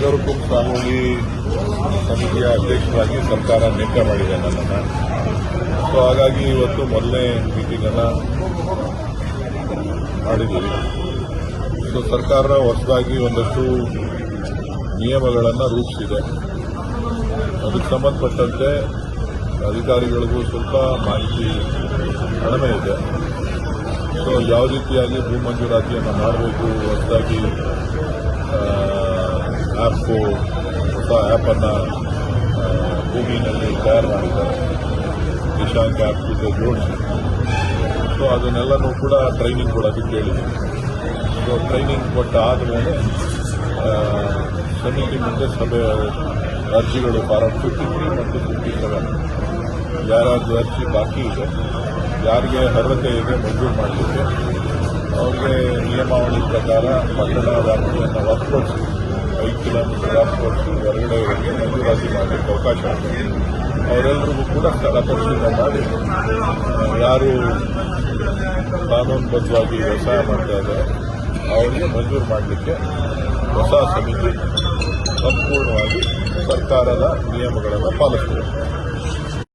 ನಗರಕ್ಕೂ ಸಾಮೂಹಿ ಸಮಿತಿಯ ಅಧ್ಯಕ್ಷರಾಗಿ ಸರ್ಕಾರ ನೇಮಕ ಮಾಡಿದೆ ನನ್ನನ್ನು. ಸೊ ಹಾಗಾಗಿ ಇವತ್ತು ಮೊದಲನೇ ಮೀಟಿಂಗನ್ನು ಮಾಡಿದ್ದೀವಿ. ಸೊ ಸರ್ಕಾರ ಹೊಸದಾಗಿ ಒಂದಷ್ಟು ನಿಯಮಗಳನ್ನು ರೂಪಿಸಿದೆ. ಅದಕ್ಕೆ ಸಂಬಂಧಪಟ್ಟಂತೆ ಅಧಿಕಾರಿಗಳಿಗೂ ಸ್ವಲ್ಪ ಮಾಹಿತಿ ಕಡಿಮೆ ಇದೆ. ಸೊ ಯಾವ ರೀತಿಯಾಗಿ ಭೂ ಮಂಜೂರಾತಿಯನ್ನು ಮಾಡಬೇಕು, ಹೊಸದಾಗಿ ಆ್ಯಪು ಹೊಸ ಆ್ಯಪನ್ನು ಭೂಮಿಯಲ್ಲಿ ತಯಾರು ಮಾಡಿದ್ದಾರೆ. ನಿಶಾಂಕ್ ಆ್ಯಪ್ ಜೊತೆ ಜೋಡಿಸಿ ಸೊ ಅದನ್ನೆಲ್ಲನೂ ಕೂಡ ಟ್ರೈನಿಂಗ್ ಕೊಡೋದಕ್ಕೆ ಹೇಳಿದ್ದೀನಿ ಸೊ ಟ್ರೈನಿಂಗ್ ಕೊಟ್ಟ ಆದಮೇಲೆ ಸಮಿತಿ ಮುಂದೆ ಸಭೆ, ಅರ್ಜಿಗಳು ಫಾರಂ ಫಿಫ್ಟಿ ತ್ರೀ ಮತ್ತು ಫಿಫ್ಟಿ ಸೆವೆನ್ ಯಾರಾದರೂ ಅರ್ಜಿ ಬಾಕಿ ಇದೆ, ಯಾರಿಗೆ ಅರ್ಹತೆ ಇದೆ ಮಂಜೂರು ಮಾಡಲಿಕ್ಕೆ, ಅವ್ರಿಗೆ ನಿಯಮಾವಳಿ ಪ್ರಕಾರ ಪಟ್ಟಣ ವ್ಯಾಪ್ತಿಯನ್ನು ಹೊರತುಪಡಿಸಿ ಐದು ಕಿಲೋಮೀಟರ್ ಹೊರಗಡೆ ಹೋಗಿ ಮಂಜೂರಾತಿ ಮಾಡಲಿಕ್ಕೆ ಅವಕಾಶ ಅವರೆಲ್ಲರಿಗೂ ಕೂಡ ಸ್ಥಳ ಪರಿಶೀಲನೆ ಮಾಡಿ ಯಾರು ಕಾನೂನುಬದ್ಧವಾಗಿ ವ್ಯವಸಾಯ ಮಾಡ್ತಾ ಇದ್ದಾರೆ ಅವರಿಗೆ ಮಂಜೂರು ಮಾಡಲಿಕ್ಕೆ ಹೊಸ ಸಮಿತಿ ಸಂಪೂರ್ಣವಾಗಿ ಸರ್ಕಾರದ ನಿಯಮಗಳನ್ನು ಪಾಲಿಸ್ತದೆ